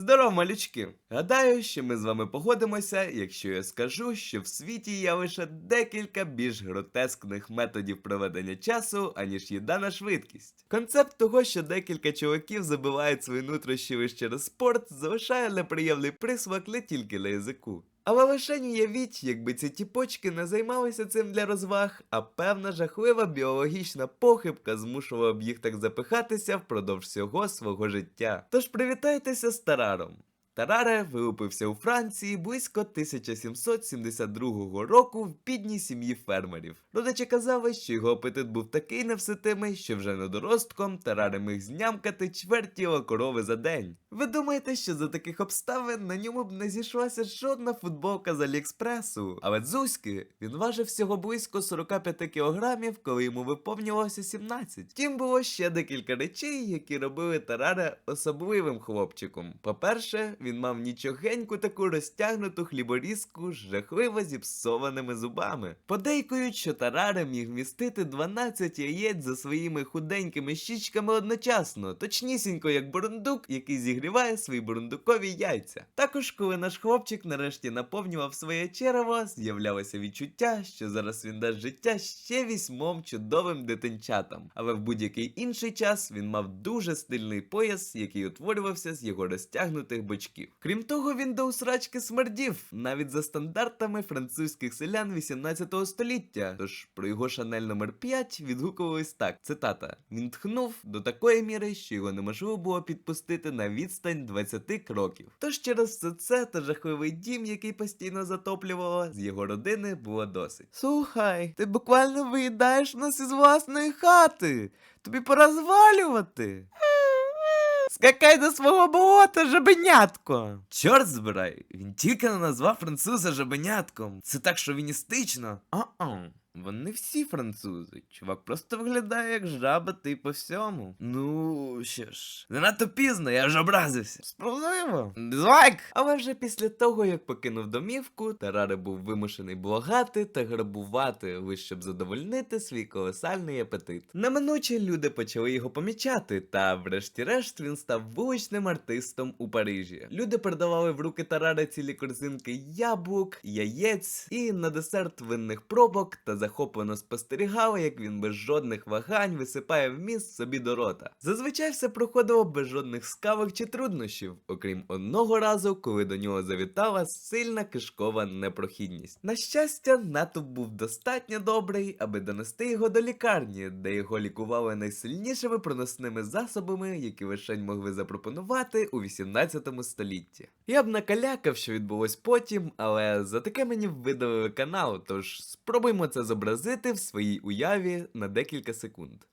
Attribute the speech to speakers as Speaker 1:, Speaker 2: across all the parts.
Speaker 1: Здорово, малючки! Гадаю, що ми з вами погодимося, якщо я скажу, що в світі є лише декілька більш гротескних методів проведення часу, аніж їда на швидкість. Концепт того, що декілька чуваків забивають свої нутрощі лише через спорт, залишає неприємний присмак не тільки на язику. Але лише уявіть, якби ці тіпочки не займалися цим для розваг, а певна жахлива біологічна похибка змушувала б їх так запихатися впродовж всього свого життя. Тож привітайтеся з Тараром. Тараре вилупився у Франції близько 1772 року в бідній сім'ї фермерів. Родичі казали, що його апетит був такий невситимий, що вже недоростком Тараре міг знямкати чверть корови за день. Ви думаєте, що за таких обставин на ньому б не зійшлася жодна футболка з Аліекспресу? Але дзузьки він важив всього близько 45 кілограмів, коли йому виповнювалося 17. Втім, було ще декілька речей, які робили Тараре особливим хлопчиком. По-перше, він мав нічогеньку таку розтягнуту хліборізку з жахливо зіпсованими зубами. Подейкують, що Тараре міг містити 12 яєць за своїми худенькими щічками одночасно, точнісінько як бурундук, який зігріває свої бурундукові яйця. Також, коли наш хлопчик нарешті наповнював своє черево, з'являлося відчуття, що зараз він дасть життя ще вісьмом чудовим дитинчатам. Але в будь-який інший час він мав дуже стильний пояс, який утворювався з його розтягнутих бочків. Крім того, він до усрачки смердів, навіть за стандартами французьких селян 18 століття. Тож про його шанель номер 5 відгукувались так: цитата: він тхнув до такої міри, що його неможливо було підпустити на відстань 20 кроків. Тож через все це та жахливий дім, який постійно затоплювало, з його родини було досить. Слухай, ти буквально виїдаєш нас із власної хати. Тобі пора звалювати. Скакай до свого болота, жабенятко! Чорт збирай, він тільки не назвав француза жабенятком. Це так шовіністично. А-а. Вони всі французи. Чувак просто виглядає як жаба, ти по всьому. Ну, що ж, не надто пізно, я вже образився. Справедливо. Дизлайк! Але вже після того, як покинув домівку, Тараре був вимушений благати та грабувати, лише щоб задовольнити свій колосальний апетит. Неминуче люди почали його помічати, та врешті-решт він став вуличним артистом у Парижі. Люди передавали в руки Тараре цілі корзинки яблук, яєць і на десерт винних пробок та захоплено спостерігали, як він без жодних вагань висипає вміст собі до рота. Зазвичай все проходило без жодних скавок чи труднощів, окрім одного разу, коли до нього завітала сильна кишкова непрохідність. На щастя, натовп був достатньо добрий, аби донести його до лікарні, де його лікували найсильнішими проносними засобами, які лишень могли запропонувати у 18 столітті. Я б накалякав, що відбулось потім, але за таке мені видалили канал, тож спробуймо це зобразити в своїй уяві на декілька секунд.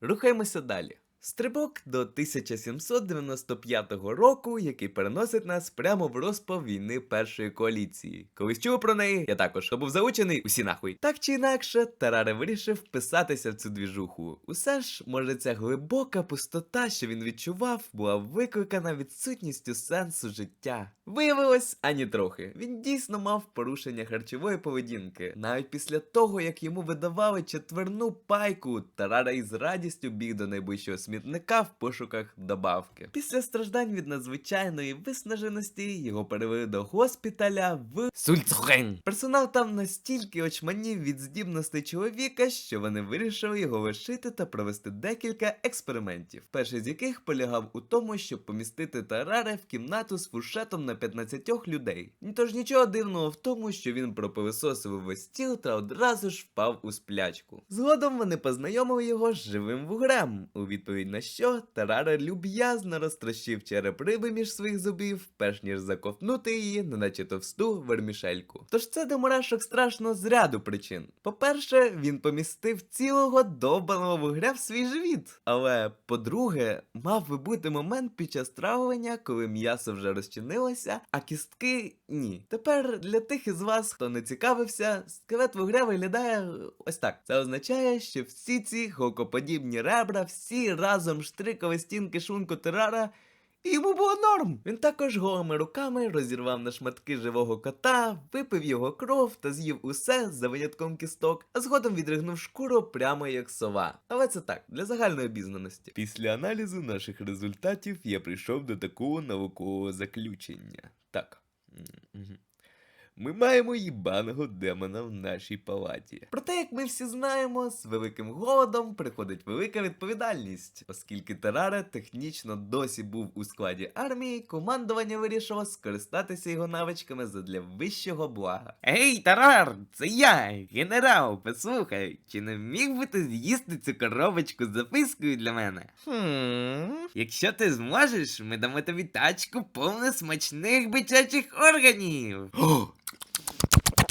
Speaker 1: Рухаємося далі. Стрибок до 1795 року, який переносить нас прямо в розпал війни першої коаліції. Колись чув про неї, я також хто був заучений, усі нахуй. Так чи інакше, Тараре вирішив вписатися в цю двіжуху. Усе ж, може, ця глибока пустота, що він відчував, була викликана відсутністю сенсу життя. Виявилось ані трохи. Він дійсно мав порушення харчової поведінки. Навіть після того, як йому видавали четверну пайку, Тарара із радістю біг до найближчого смітника в пошуках добавки. Після страждань від надзвичайної виснаженості його перевели до госпіталя в Сульцхен. Персонал там настільки очманів від здібностей чоловіка, що вони вирішили його лишити та провести декілька експериментів. Перший з яких полягав у тому, щоб помістити Тараре в кімнату з фуршетом на 15 людей. Тож нічого дивного в тому, що він пропилисосив увесь стіл та одразу ж впав у сплячку. Згодом вони познайомили його з живим вугрем, у відповідь на що Тарара люб'язно розтрощив череп риби між своїх зубів, перш ніж заковтнути її, неначе товсту вермішельку. Тож це до мурашок страшно з ряду причин. По-перше, він помістив цілого довбаного вугря в свій живіт. Але по-друге, мав би бути момент під час травлення, коли м'ясо вже розчинилося, а кістки ні. Тепер для тих із вас, хто не цікавився, скелет вугря виглядає ось так. Це означає, що всі ці голкоподібні ребра, всі разом штрикали стінки шлунку терара І йому було норм. Він також голими руками розірвав на шматки живого кота, випив його кров та з'їв усе за винятком кісток, а згодом відригнув шкуру прямо як сова. Але це так, для загальної обізнаності. Після аналізу наших результатів я прийшов до такого наукового заключення. Так. Ми маємо їбаного демона в нашій палаті. Проте, як ми всі знаємо, з великим голодом приходить велика відповідальність. Оскільки Терара технічно досі був у складі армії, командування вирішило скористатися його навичками задля вищого блага. Ей, Тарар, це я, генерал, послухай, чи не міг би ти з'їсти цю коробочку з запискою для мене? Хм. Якщо ти зможеш, ми дамо тобі тачку повну смачних бичачих органів.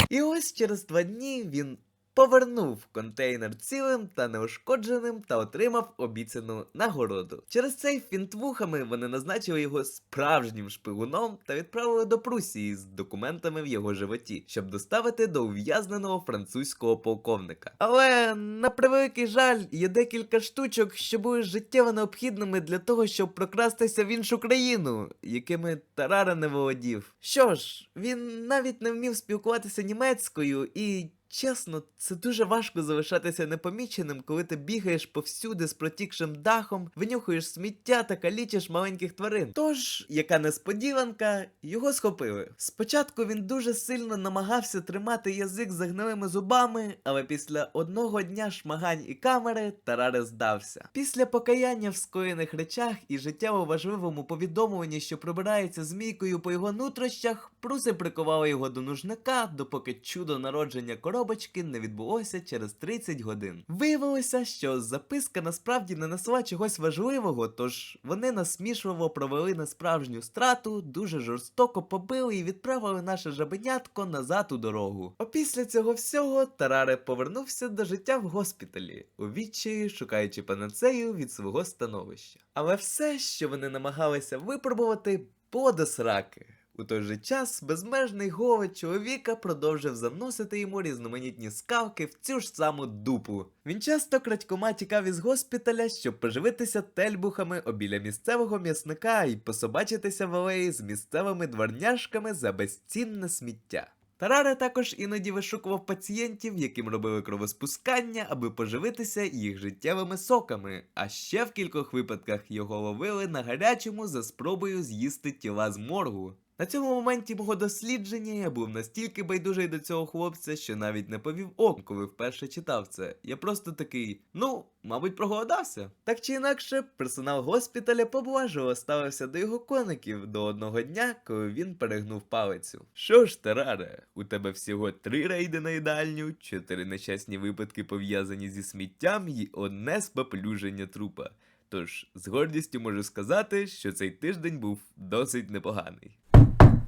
Speaker 1: І ось через два дні він повернув контейнер цілим та неушкодженим та отримав обіцяну нагороду. Через цей фінт вухами вони назначили його справжнім шпигуном та відправили до Прусії з документами в його животі, щоб доставити до ув'язненого французького полковника. Але на превеликий жаль, є декілька штучок, що були життєво необхідними для того, щоб прокрастися в іншу країну, якими Тарара не володів. Що ж, він навіть не вмів спілкуватися німецькою і. Чесно, це дуже важко залишатися непоміченим, коли ти бігаєш повсюди з протікшим дахом, винюхуєш сміття та калічиш маленьких тварин. Тож, яка несподіванка, його схопили. Спочатку він дуже сильно намагався тримати язик за гнилими зубами, але після одного дня шмагань і камери Тараре здався. Після покаяння в скоєних речах і життєво важливому повідомленні, що пробирається змійкою по його нутрощах, пруси прикували його до нужника, допоки чудо народження коробочки не відбулося через 30 годин. Виявилося, що записка насправді не несла чогось важливого, тож вони насмішливо провели на справжню страту, дуже жорстоко побили і відправили наше жабенятко назад у дорогу. Опісля цього всього Тараре повернувся до життя в госпіталі, у відчаї шукаючи панацею від свого становища. Але все, що вони намагалися випробувати, було до сраки. У той же час безмежний голод чоловіка продовжив заносити йому різноманітні скавки в цю ж саму дупу. Він часто крадькома тікав із госпіталя, щоб поживитися тельбухами обіля місцевого м'ясника і пособачитися в алеї з місцевими дворняшками за безцінне сміття. Тараре також іноді вишукував пацієнтів, яким робили кровоспускання, аби поживитися їх життєвими соками. А ще в кількох випадках його ловили на гарячому за спробою з'їсти тіла з моргу. На цьому моменті мого дослідження я був настільки байдужий до цього хлопця, що навіть не повів ок, коли вперше читав це. Я просто такий, ну, мабуть, проголодався. Так чи інакше, персонал госпіталя поблажливо ставився до його коників до одного дня, коли він перегнув палицю. Що ж, Тараре, у тебе всього три рейди на їдальню, чотири нещасні випадки пов'язані зі сміттям і одне споплюження трупа. Тож з гордістю можу сказати, що цей тиждень був досить непоганий.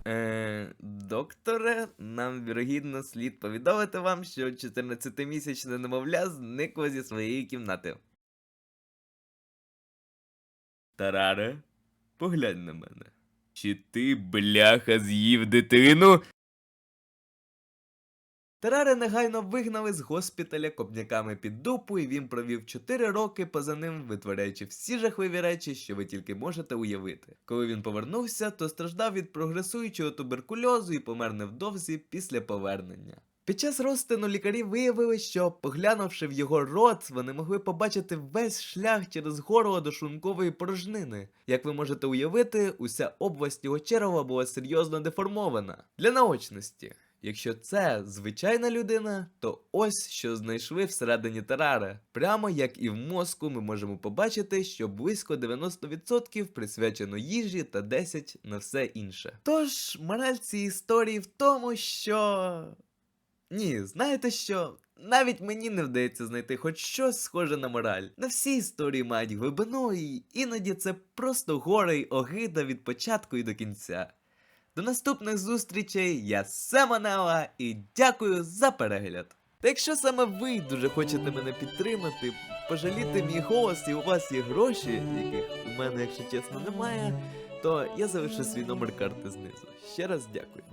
Speaker 1: Е, докторе, нам вірогідно слід повідомити вам, що 14-місячне немовля зникло зі своєї кімнати. Тараре, поглянь на мене. Чи ти, бляха, з'їв дитину? Тараре негайно вигнали з госпіталя копняками під дупу, і він провів 4 роки поза ним, витворяючи всі жахливі речі, що ви тільки можете уявити. Коли він повернувся, то страждав від прогресуючого туберкульозу і помер невдовзі після повернення. Під час розтину лікарі виявили, що, поглянувши в його рот, вони могли побачити весь шлях через горло до шлункової порожнини. Як ви можете уявити, уся область його черва була серйозно деформована. Для наочності. Якщо це звичайна людина, то ось що знайшли всередині Тарари. Прямо як і в мозку, ми можемо побачити, що близько 90% присвячено їжі та 10% на все інше. Тож, мораль цієї історії в тому, що. Ні, знаєте що? Навіть мені не вдається знайти хоч щось схоже на мораль. Не всі історії мають глибину, і іноді це просто горе й огида від початку і до кінця. До наступних зустрічей, я Семонела і дякую за перегляд. Та якщо саме ви дуже хочете мене підтримати, пожаліти мій голос і у вас є гроші, яких у мене, якщо чесно, немає, то я залишу свій номер карти знизу. Ще раз дякую.